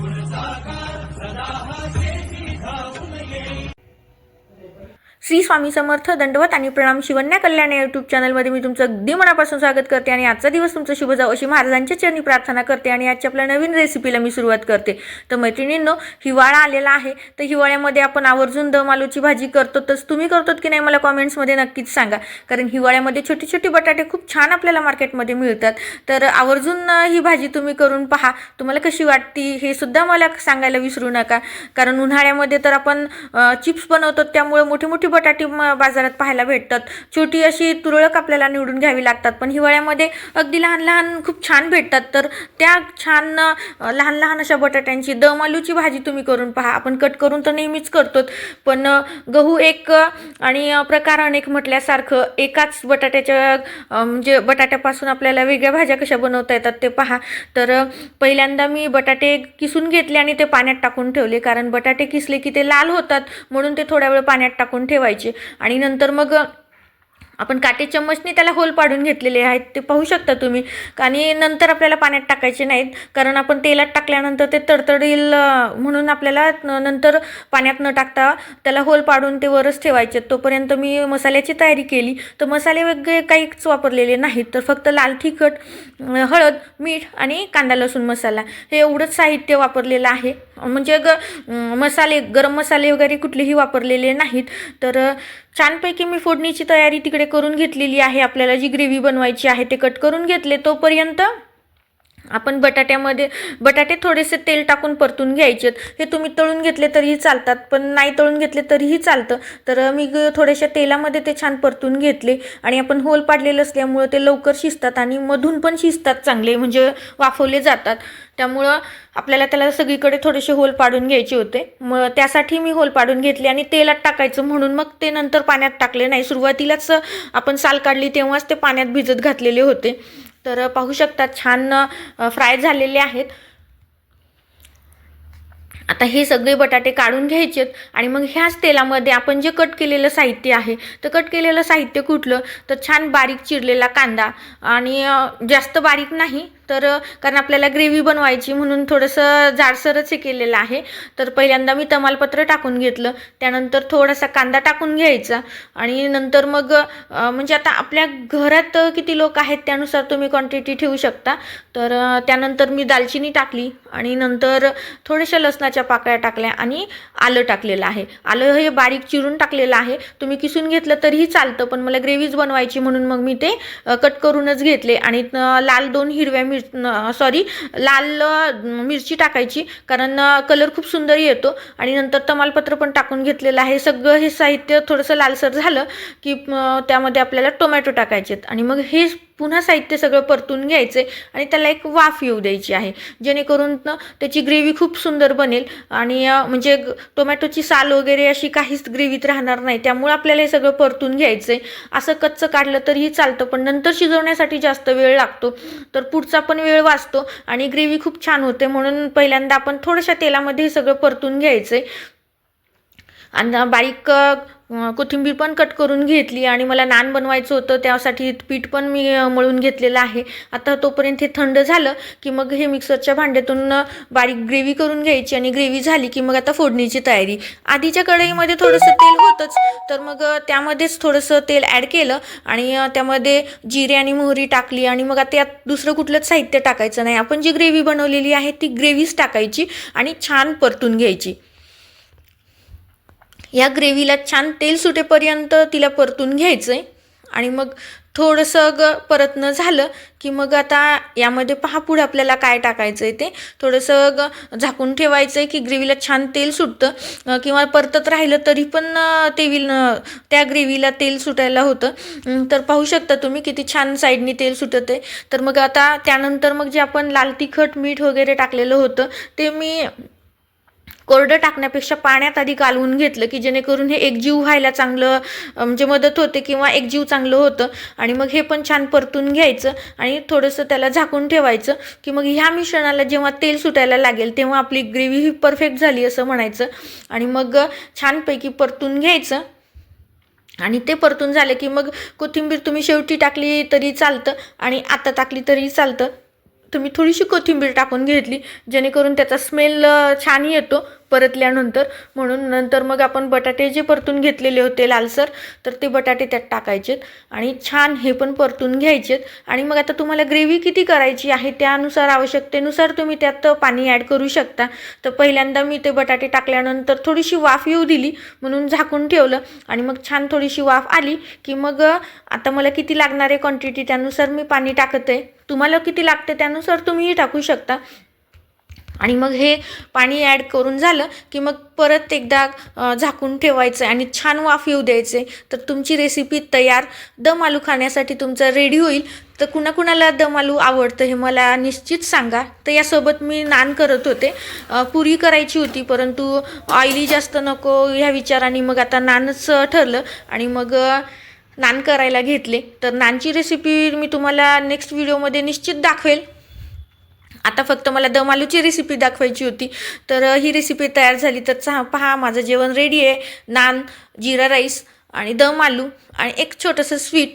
गुण साकार सदा हा धावून श्री स्वामी समर्थ दंडवत आणि प्रणाम शिवन्या कल्याण या यूट्यूब चॅनलमध्ये मी तुमचं अगदी मनापासून स्वागत करते आणि आजचा दिवस तुमचा शुभ जावं अशी महाराजांच्या चरणी प्रार्थना करते आणि आजच्या आपल्या नवीन रेसिपीला मी सुरुवात करते. तर मैत्रिणींनो हिवाळा आलेला आहे तर हिवाळ्यामध्ये आपण आवर्जून दम आलूची भाजी करतो तसं तुम्ही करतो की नाही मला कॉमेंट्समध्ये नक्कीच सांगा. कारण हिवाळ्यामध्ये छोटे छोटे बटाटे खूप छान आपल्याला मार्केटमध्ये मिळतात. तर आवर्जून ही भाजी तुम्ही करून पहा. तुम्हाला कशी वाटती हे सुद्धा मला सांगायला विसरू नका. कारण उन्हाळ्यामध्ये तर आपण चिप्स बनवतो त्यामुळे मोठी मोठी बटाटी म- बाजारात पाहायला भेटतात. छोटी अशी तुरळक आपल्याला निवडून घ्यावी लागतात. पण हिवाळ्यामध्ये अगदी लहान लहान खूप छान भेटतात. तर त्या छान लहान लहान अशा बटाट्यांची दम आलूची भाजी तुम्ही करून पहा. आपण कट करून तर नेहमीच करतोच पण गहू एक आणि प्रकार अनेक म्हटल्यासारखं एकाच बटाट्याच्या म्हणजे बटाट्यापासून आपल्याला वेगळ्या भाज्या कशा बनवता येतात ते पहा. तर पहिल्यांदा मी बटाटे किसून घेतले आणि ते पाण्यात टाकून ठेवले. कारण बटाटे किसले की ते लाल होतात. म्हणून ते थोड्या वेळ पाण्यात टाकून ठेवायचे. आणि नंतर मग आपण काटे चम्मचने त्याला होल पाडून घेतलेले आहेत ते पाहू शकता तुम्ही. आणि नंतर आपल्याला पाण्यात टाकायचे नाहीत कारण आपण तेलात टाकल्यानंतर ते तडतडील म्हणून आपल्याला नंतर पाण्यात न टाकता त्याला होल पाडून ते वरच ठेवायचे. तोपर्यंत मी मसाल्याची तयारी केली. तर मसाले वगैरे काहीच वापरलेले नाहीत. तर फक्त लाल तिखट हळद मीठ आणि कांदा लसूण मसाला हे एवढंच साहित्य वापरलेलं आहे. म्हणजे ग मसाले गरम मसाले वगैरे कुठलेही वापरलेले नाहीत. तर छानपैकी मी फोडणीची तयारी तिकडे करून घेतलेली आहे. आपल्याला जी ग्रेव्ही बनवायची आहे ते कट करून घेतले तोपर्यंत आपण बटाट्यामध्ये बटाटे थोडेसे तेल टाकून परतून घ्यायचे हे तुम्ही तळून घेतले तरीही चालतात पण नाही तळून घेतले तरीही चालतं. तर मी ग- थोड्याशा तेलामध्ये ते छान परतून घेतले आणि आपण होल पाडलेलं असल्यामुळं ते लवकर शिजतात आणि मधून पण शिजतात चांगले म्हणजे वाफवले जातात. त्यामुळं आपल्याला त्याला सगळीकडे थोडेसे होल पाडून घ्यायचे होते. मग त्यासाठी मी होल पाडून घेतले आणि तेलात टाकायचं म्हणून मग ते नंतर पाण्यात टाकले नाही. सुरुवातीलाच आपण साल काढली तेव्हाच ते पाण्यात भिजत घातलेले होते. तर पाहू शकता छान फ्राय झालेले आहेत. आता हे सगळे बटाटे काढून घ्यायचेत आणि मग ह्याच तेलामध्ये आपण जे कट केलेलं साहित्य आहे तर कट केलेलं साहित्य कुठलं? तर छान बारीक चिरलेला कांदा आणि जास्त बारीक नाही तर कारण आपल्याला ग्रेव्ही बनवायची म्हणून थोडंसं जाडसरच हे केलेलं आहे. तर पहिल्यांदा मी तमालपत्र टाकून घेतलं. त्यानंतर थोडासा कांदा टाकून घ्यायचा. आणि नंतर मग म्हणजे आता आपल्या घरात किती लोक आहेत त्यानुसार तुम्ही क्वांटिटी ठेवू शकता. तर त्यानंतर मी दालचिनी टाकली. आणि नंतर थोड्याशा लसणाच्या पाकळ्या टाकल्या आणि आलं टाकलेलं आहे. आलं हे बारीक चिरून टाकलेलं आहे. तुम्ही किसून घेतलं तरीही चालतं पण मला ग्रेव्हीज बनवायची म्हणून मग मी ते कट करूनच घेतले. आणि लाल दोन हिरव्या मिरच्या मिर सॉरी लाल मिरची टाकायची. कारण कलर खूप सुंदर येतो. आणि नंतर तमालपत्र पण टाकून घेतलेलं आहे. सगळं हे साहित्य थोडंसं लालसर झालं की त्यामध्ये आपल्याला टोमॅटो टाकायचे आणि मग हे पुन्हा साहित्य सगळं परतून घ्यायचं आहे आणि त्याला एक वाफ येऊ द्यायची आहे. जेणेकरून त्याची ग्रेव्ही खूप सुंदर बनेल आणि म्हणजे टोमॅटोची साल वगैरे अशी काहीच ग्रेव्हीत राहणार नाही. त्यामुळे आपल्याला हे सगळं परतून घ्यायचं आहे असं कच्चं काढलं तरीही चालतं पण नंतर शिजवण्यासाठी जास्त वेळ लागतो. तर पुढचा पण वेळ वाचतो आणि ग्रेव्ही खूप छान होते. म्हणून पहिल्यांदा आपण थोड्याशा तेलामध्ये हे सगळं परतून घ्यायचं आहे आणि बारीक कोथिंबीर पण कट करून घेतली आणि मला नान बनवायचं होतं त्यासाठी पीठ पण मी मळून घेतलेलं आहे. आता तोपर्यंत हे थंड झालं की मग हे मिक्सरच्या भांड्यातून बारीक ग्रेव्ही करून घ्यायची आणि ग्रेव्ही झाली की मग आता फोडणीची तयारी. आधीच्या कढईमध्ये थोडंसं तेल होतंच तर मग त्यामध्येच थोडंसं तेल ॲड केलं आणि त्यामध्ये जिरे आणि मोहरी टाकली आणि मग आता यात दुसरं कुठलंच साहित्य टाकायचं नाही. आपण जी ग्रेव्ही बनवलेली आहे ती ग्रेव्हीच टाकायची आणि छान परतून घ्यायची. या ग्रेव्हीला छान तेल सुटेपर्यंत तिला परतून घ्यायचं आहे आणि मग थोडंसं ग परतणं झालं की मग आता यामध्ये पहा पुढे आपल्याला काय टाकायचं आहे ते. थोडंसं ग झाकून ठेवायचं आहे की ग्रेव्हीला छान तेल सुटतं. किंवा परतत राहिलं तरी पण ते तेल त्या ग्रेव्हीला तेल सुटायला होतं. तर पाहू शकता तुम्ही किती छान साईडनी तेल सुटत आहे तर मग आता त्यानंतर मग जे आपण लाल तिखट मीठ वगैरे टाकलेलं होतं ते मी कोरडं टाकण्यापेक्षा पाण्यात आधी कालवून घेतलं की जेणेकरून हे एकजीव व्हायला चांगलं म्हणजे मदत होते किंवा एकजीव चांगलं होतं. आणि मग हे पण छान परतून घ्यायचं आणि थोडंसं त्याला झाकून ठेवायचं की मग ह्या मिश्रणाला जेव्हा तेल सुटायला लागेल तेव्हा आपली ग्रेव्ही ही परफेक्ट झाली असं म्हणायचं. आणि मग छानपैकी परतून घ्यायचं. आणि ते परतून झालं की मग कोथिंबीर तुम्ही शेवटी टाकली तरी चालतं आणि आता टाकली तरी चालतं. तर मी थोडीशी कोथिंबीर टाकून घेतली जेणेकरून त्याचा स्मेल छान येतो. परतल्यानंतर म्हणून नंतर मग आपण बटाटे जे परतून घेतलेले होते लालसर तर ते बटाटे त्यात टाकायचेत आणि छान हे पण परतून घ्यायचेत. आणि मग आता तुम्हाला ग्रेव्ही किती करायची आहे त्यानुसार आवश्यकतेनुसार तुम्ही त्यात पाणी ॲड करू शकता. तर पहिल्यांदा मी ते बटाटे टाकल्यानंतर थोडीशी वाफ येऊ दिली म्हणून झाकून ठेवलं आणि मग छान थोडीशी वाफ आली की मग आता मला किती लागणार आहे क्वांटिटी त्यानुसार मी पाणी टाकत आहे तुम्हाला किती लागते त्यानुसार तुम्हीही टाकू शकता. आणि मग हे पाणी ॲड करून झालं की मग परत एकदा झाकून ठेवायचं आणि छान वाफ येऊ द्यायचे. तर तुमची रेसिपी तयार. दम आलू खाण्यासाठी तुमचं रेडी होईल. तर कुणाकुणाला दम आलू आवडतं हे मला निश्चित सांगा. तर यासोबत मी नान करत होते. पुरी करायची होती परंतु ऑइली जास्त नको ह्या विचाराने मग आता नानच ठरलं आणि मग नान करायला घेतले. तर नानची रेसिपी मी तुम्हाला नेक्स्ट व्हिडिओमध्ये निश्चित दाखवेल. आता फक्त मला दम आलूची रेसिपी दाखवायची होती. तर ही रेसिपी तयार झाली. तर चहा पहा माझं जेवण रेडी आहे. नान जिरा राईस आणि दम आलू आणि एक छोटंसं स्वीट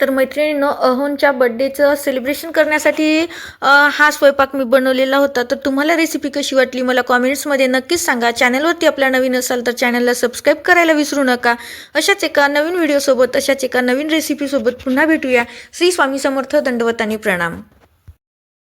तर मैत्रिणीनं अहोनच्या बड्डेचं सेलिब्रेशन करण्यासाठी हा स्वयंपाक मी बनवलेला होता. तर तुम्हाला रेसिपी कशी वाटली मला कॉमेंट्समध्ये नक्कीच सांगा. चॅनलवरती आपल्या नवीन असाल तर चॅनलला सबस्क्राईब करायला विसरू नका. अशाच एका नवीन व्हिडिओसोबत अशाच एका नवीन रेसिपीसोबत पुन्हा भेटूया. श्री स्वामी समर्थ दंडवतानी प्रणाम.